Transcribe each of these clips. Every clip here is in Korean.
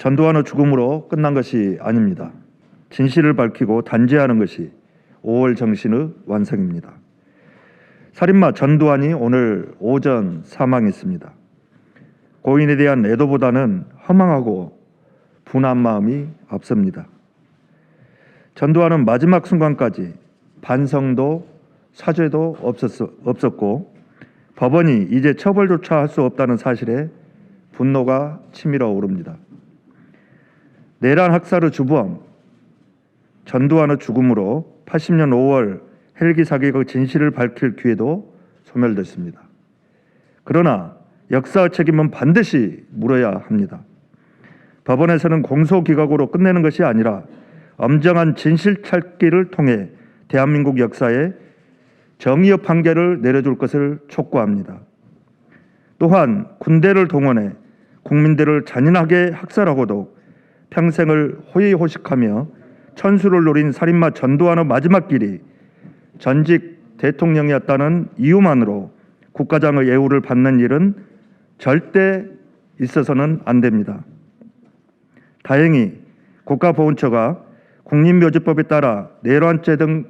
전두환의 죽음으로 끝난 것이 아닙니다. 진실을 밝히고 단죄하는 것이 5월 정신의 완성입니다. 살인마 전두환이 오늘 오전 사망했습니다. 고인에 대한 애도보다는 허망하고 분한 마음이 앞섭니다. 전두환은 마지막 순간까지 반성도 사죄도 없었, 없었고 법원이 이제 처벌조차 할 수 없다는 사실에 분노가 치밀어 오릅니다. 내란 학살의 주범 전두환의 죽음으로 80년 5월 헬기 사격의 진실을 밝힐 기회도 소멸됐습니다. 그러나 역사의 책임은 반드시 물어야 합니다. 법원에서는 공소기각으로 끝내는 것이 아니라 엄정한 진실 찾기를 통해 대한민국 역사에 정의의 판결을 내려줄 것을 촉구합니다. 또한 군대를 동원해 국민들을 잔인하게 학살하고도 평생을 호의호식하며 천수를 노린 살인마 전두환의 마지막 길이 전직 대통령이었다는 이유만으로 국가장의 예우를 받는 일은 절대 있어서는 안 됩니다. 다행히 국가보훈처가 국립묘지법에 따라 내란죄 등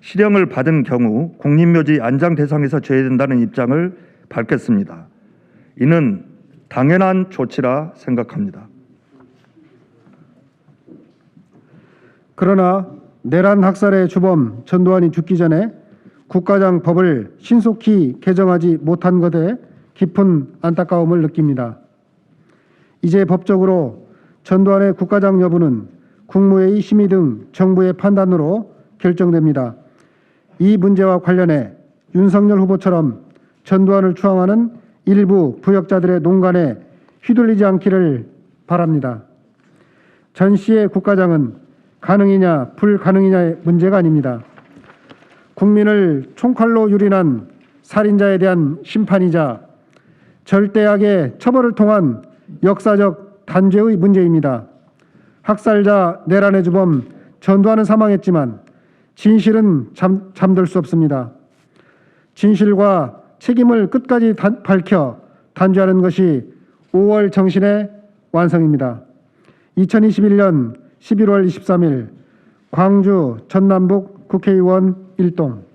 실형을 받은 경우 국립묘지 안장 대상에서 제외된다는 입장을 밝혔습니다. 이는 당연한 조치라 생각합니다. 그러나 내란 학살의 주범 전두환이 죽기 전에 국가장 법을 신속히 개정하지 못한 것에 깊은 안타까움을 느낍니다. 이제 법적으로 전두환의 국가장 여부는 국무회의 심의 등 정부의 판단으로 결정됩니다. 이 문제와 관련해 윤석열 후보처럼 전두환을 추앙하는 일부 부역자들의 농간에 휘둘리지 않기를 바랍니다. 전 씨의 국가장은 가능이냐 불가능이냐의 문제가 아닙니다. 국민을 총칼로 유린한 살인자에 대한 심판이자 절대하게 처벌을 통한 역사적 단죄의 문제입니다. 학살자 내란의 주범 전두환은 사망했지만 진실은 잠, 잠들 수 없습니다. 진실과 책임을 끝까지 단, 밝혀 단죄하는 것이 5월 정신의 완성입니다. 2021년 11월 23일 광주 전남북 국회의원 일동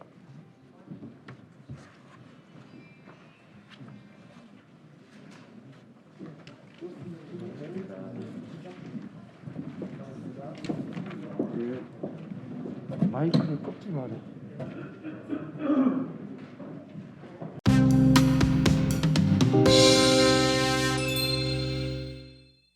마이크를 꺾지 말해.